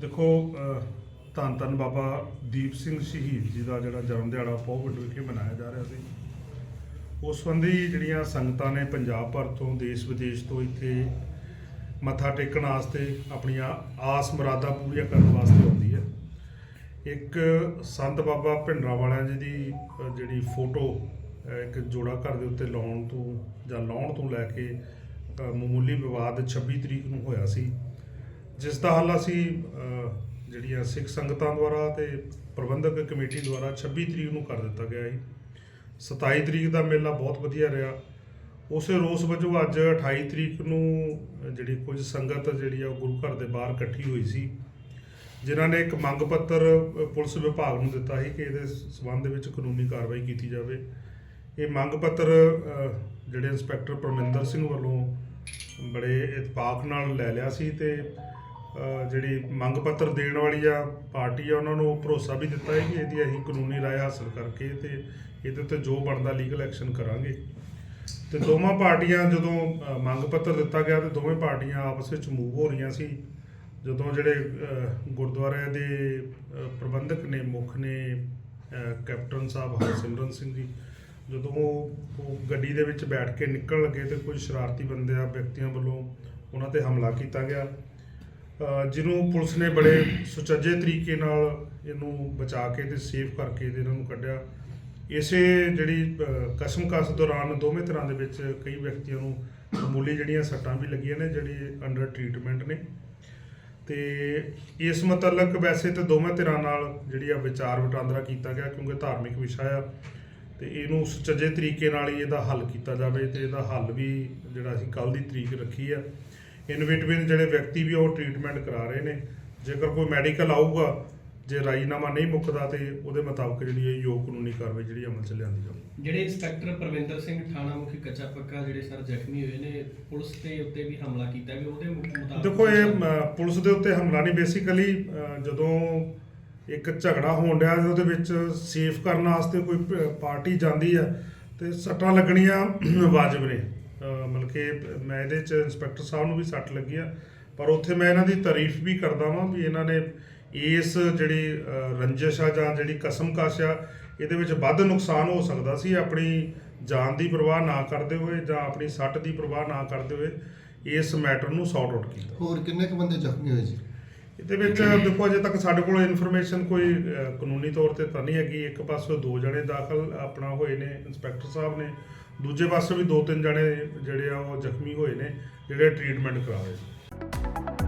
ਦੇਖੋ ਧੰਨ ਧੰਨ ਬਾਬਾ ਦੀਪ ਸਿੰਘ ਸ਼ਹੀਦ ਜੀ ਦਾ ਜਿਹੜਾ ਜਨਮ ਦਿਹਾੜਾ ਪੋਹਗੜ ਵਿਖੇ ਮਨਾਇਆ ਜਾ ਰਿਹਾ ਸੀ। ਉਸ ਸੰਬੰਧੀ ਜਿਹੜੀਆਂ ਸੰਗਤਾਂ ਨੇ ਪੰਜਾਬ ਭਰ ਤੋਂ, ਦੇਸ਼ ਵਿਦੇਸ਼ ਤੋਂ ਇੱਥੇ ਮੱਥਾ ਟੇਕਣ ਵਾਸਤੇ ਆਪਣੀਆਂ ਆਸ ਮੁਰਾਦਾਂ ਪੂਰੀਆਂ ਕਰਨ ਵਾਸਤੇ ਆਉਂਦੀ ਹੈ। ਇੱਕ ਸੰਤ ਬਾਬਾ ਭਿੰਡਰਾ ਵਾਲਿਆਂ ਜੀ ਦੀ ਜਿਹੜੀ ਫੋਟੋ ਇੱਕ ਜੋੜਾ ਘਰ ਦੇ ਉੱਤੇ ਲਾਉਣ ਤੋਂ ਜਾਂ ਲਾਉਣ ਤੋਂ ਲੈ ਕੇ ਮਾਮੂਲੀ ਵਿਵਾਦ 26 ਤਰੀਕ ਨੂੰ ਹੋਇਆ ਸੀ। ਜਿਸ ਦਾ ਹੱਲ ਅਸੀਂ ਜਿਹੜੀਆਂ ਸਿੱਖ ਸੰਗਤਾਂ ਦੁਆਰਾ ਤੇ ਪ੍ਰਬੰਧਕ ਕਮੇਟੀ ਦੁਆਰਾ 26 ਤਰੀਕ ਨੂੰ ਕਰ ਦਿੱਤਾ ਗਿਆ ਸੀ 27 ਤਰੀਕ ਦਾ ਮੇਲਾ ਬਹੁਤ ਵਧੀਆ ਰਿਹਾ। ਉਸੇ ਰੋਸ ਵਜੋਂ ਅੱਜ 28 ਤਰੀਕ ਨੂੰ ਜਿਹੜੀ ਕੁਝ ਸੰਗਤ ਜਿਹੜੀ ਆ ਉਹ ਗੁਰੂ ਘਰ ਦੇ ਬਾਹਰ ਇਕੱਠੀ ਹੋਈ ਸੀ। ਜਿਨ੍ਹਾਂ ਨੇ ਇੱਕ ਮੰਗ ਪੱਤਰ ਪੁਲਿਸ ਵਿਭਾਗ ਨੂੰ ਦਿੱਤਾ ਸੀ ਕਿ ਇਹਦੇ ਸਬੰਧ ਵਿੱਚ ਕਾਨੂੰਨੀ ਕਾਰਵਾਈ ਕੀਤੀ ਜਾਵੇ। ਇਹ ਮੰਗ ਪੱਤਰ ਜਿਹੜੇ ਇੰਸਪੈਕਟਰ ਪਰਮਿੰਦਰ ਸਿੰਘ ਵੱਲੋਂ ਬੜੇ ਇਤਫਾਕ ਨਾਲ ਲੈ ਲਿਆ ਸੀ ਤੇ ਜਿਹੜੀ ਮੰਗ ਪੱਤਰ ਦੇਣ ਵਾਲੀ ਆ ਪਾਰਟੀ ਆ ਉਹਨਾਂ ਨੂੰ ਭਰੋਸਾ ਵੀ ਦਿੱਤਾ ਹੈ ਕਿ ਇਹਦੀ ਅਸੀਂ ਕਾਨੂੰਨੀ ਰਾਏ ਹਾਸਲ ਕਰਕੇ ਤੇ ਇਹਦੇ ਉੱਤੇ ਜੋ ਬਣਦਾ ਲੀਗਲ ਐਕਸ਼ਨ ਕਰਾਂਗੇ। ਤੇ ਦੋਵਾਂ ਪਾਰਟੀਆਂ ਜਦੋਂ ਮੰਗ ਪੱਤਰ ਦਿੱਤਾ ਗਿਆ ਤੇ ਦੋਵੇਂ ਪਾਰਟੀਆਂ ਆਪਸ ਵਿੱਚ ਮੂਵ ਹੋ ਰਹੀਆਂ ਸੀ। ਜਦੋਂ ਜਿਹੜੇ ਅ, ਗੁਰਦੁਆਰੇ ਦੇ ਪ੍ਰਬੰਧਕ ਨੇ ਮੁੱਖ ਨੇ ਕੈਪਟਨ ਸਾਹਿਬ ਹਰਸਿਮਰਨ ਸਿੰਘ ਜੀ ਜਦੋਂ ਉਹ ਗੱਡੀ ਦੇ ਵਿੱਚ ਬੈਠ ਕੇ ਨਿਕਲਣ ਲੱਗੇ ਤੇ ਕੁਝ ਸ਼ਰਾਰਤੀ ਬੰਦਿਆਂ ਵਿਅਕਤੀਆਂ ਵੱਲੋਂ ਉਹਨਾਂ ਤੇ ਹਮਲਾ ਕੀਤਾ ਗਿਆ। ਜਿਹਨੂੰ ਪੁਲਿਸ ਨੇ ਬੜੇ ਸੁਚੱਜੇ ਤਰੀਕੇ ਨਾਲ ਇਹਨੂੰ ਬਚਾ ਕੇ ਤੇ ਸੇਫ ਕਰਕੇ ਤੇ ਇਹਨਾਂ ਨੂੰ ਕੱਢਿਆ। ਇਸੇ ਜਿਹੜੀ ਕਸਮ ਕਸ ਦੌਰਾਨ ਦੋਵੇਂ ਤਰ੍ਹਾਂ ਦੇ ਵਿੱਚ ਕਈ ਵਿਅਕਤੀਆਂ ਨੂੰ ਮਾਮੂਲੀ ਜਿਹੜੀਆਂ ਸੱਟਾਂ ਵੀ ਲੱਗੀਆਂ ਨੇ, ਜਿਹੜੀ ਅੰਡਰ ਟਰੀਟਮੈਂਟ ਨੇ। ਤੇ ਇਸ ਮੁਤਲਕ ਵੈਸੇ ਤੇ ਦੋਵੇਂ ਧਿਰਾਂ ਨਾਲ ਜਿਹੜੀ ਆ ਵਿਚਾਰ ਵਟਾਂਦਰਾ ਕੀਤਾ ਗਿਆ ਕਿਉਂਕਿ ਧਾਰਮਿਕ ਵਿਸ਼ਾ ਆ ਤੇ ਇਹਨੂੰ ਸੁਚੱਜੇ ਤਰੀਕੇ ਨਾਲ ਹੀ ਇਹਦਾ ਹੱਲ ਕੀਤਾ ਜਾਵੇ ਤੇ ਇਹਦਾ ਹੱਲ ਵੀ ਜਿਹੜਾ ਅਸੀਂ ਕੱਲ ਦੀ ਤਰੀਕ ਰੱਖੀ ਆ। ਇਨ ਬਿਟਵੀਨ ਜਿਹੜੇ ਵਿਅਕਤੀ ਵੀ ਉਹ ਟ੍ਰੀਟਮੈਂਟ ਕਰਾ ਰਹੇ ਨੇ। ਜੇਕਰ ਕੋਈ ਮੈਡੀਕਲ ਆਊਗਾ ਜੇ ਰਾਜੀਨਾਮਾ ਨਹੀਂ ਮੁੱਕਦਾ ਤੇ ਉਹਦੇ ਮੁਤਾਬਕ ਜਿਹੜੀ ਇਹ ਯੋਗ ਕਾਨੂੰਨੀ ਕਾਰਵਾਈ ਜਿਹੜੀ ਅਮਲ ਚ ਲਿਆਂਦੀ ਜਾਊਗੀ। ਜਿਹੜੇ ਇੰਸਪੈਕਟਰ ਪਰਵਿੰਦਰ ਸਿੰਘ ਥਾਣਾ ਮੁਖੀ ਕੱਚਾ ਪੱਕਾ ਜਿਹੜੇ ਸਰ ਜ਼ਖਮੀ ਹੋਏ ਨੇ ਪੁਲਿਸ ਦੇ ਉੱਤੇ ਵੀ ਹਮਲਾ ਕੀਤਾ ਗਿਆ ਉਹਦੇ ਮੁਤਾਬਕ ਦੇਖੋ ਇਹ ਪੁਲਿਸ ਦੇ ਉੱਤੇ ਹਮਲਾ ਨਹੀਂ ਬੇਸਿਕਲੀ ਜਦੋਂ ਇੱਕ ਝਗੜਾ ਹੋਣ ਡਿਆ ਤੇ ਉਹਦੇ ਵਿੱਚ ਸੇਫ ਕਰਨ ਵਾਸਤੇ ਕੋਈ ਪਾਰਟੀ ਜਾਂਦੀ ਆ ਤੇ ਸੱਟਾਂ ਲੱਗਣੀਆਂ ਵਾਜਬ ਨੇ। ਮਤਲਬ ਕਿ ਮੈਂ ਇਹਦੇ ਚ ਇੰਸਪੈਕਟਰ ਸਾਹਿਬ ਨੂੰ ਵੀ ਸੱਟ ਲੱਗੀ ਆ ਪਰ ਉੱਥੇ ਮੈਂ ਇਹਨਾਂ ਦੀ ਤਾਰੀਫ ਵੀ ਕਰਦਾ ਵਾਂ ਵੀ ਇਹਨਾਂ ਨੇ ਇਸ ਜਿਹੜੀ ਅ, ਰੰਜਿਸ਼ ਆ ਜਾਂ ਜਿਹੜੀ ਕਸਮਕਸ਼ ਆ ਇਹਦੇ ਵਿੱਚ ਵੱਧ ਨੁਕਸਾਨ ਹੋ ਸਕਦਾ ਸੀ ਆਪਣੀ ਜਾਨ ਦੀ ਪਰਵਾਹ ਨਾ ਕਰਦੇ ਹੋਏ ਜਾਂ ਆਪਣੀ ਸੱਟ ਦੀ ਪਰਵਾਹ ਨਾ ਕਰਦੇ ਹੋਏ ਇਸ ਮੈਟਰ ਨੂੰ ਸੌਟ ਆਊਟ ਕੀਤਾ। ਹੋਰ ਕਿੰਨੇ ਕੁ ਬੰਦੇ ਜ਼ਖਮੀ ਹੋਏ ਜੀ? ਇਹਦੇ ਵਿੱਚ ਦੇਖੋ ਅਜੇ ਤੱਕ ਸਾਡੇ ਕੋਲ ਇਨਫੋਰਮੇਸ਼ਨ ਕੋਈ ਅਹ, ਕਾਨੂੰਨੀ ਤੌਰ ਤੇ ਤਾਂ ਨਹੀਂ ਹੈਗੀ। ਇੱਕ ਪਾਸੇ ਦੋ ਜਣੇ ਦਾਖਲ ਆਪਣਾ ਹੋਏ ਨੇ ਇੰਸਪੈਕਟਰ ਸਾਹਿਬ ਨੇ। ਦੂਜੇ ਪਾਸੇ ਵੀ ਦੋ ਤਿੰਨ ਜਣੇ ਜਿਹੜੇ ਆ ਉਹ ਜ਼ਖਮੀ ਹੋਏ ਨੇ ਜਿਹੜੇ ਟ੍ਰੀਟਮੈਂਟ ਕਰਾ ਰਹੇ ਨੇ।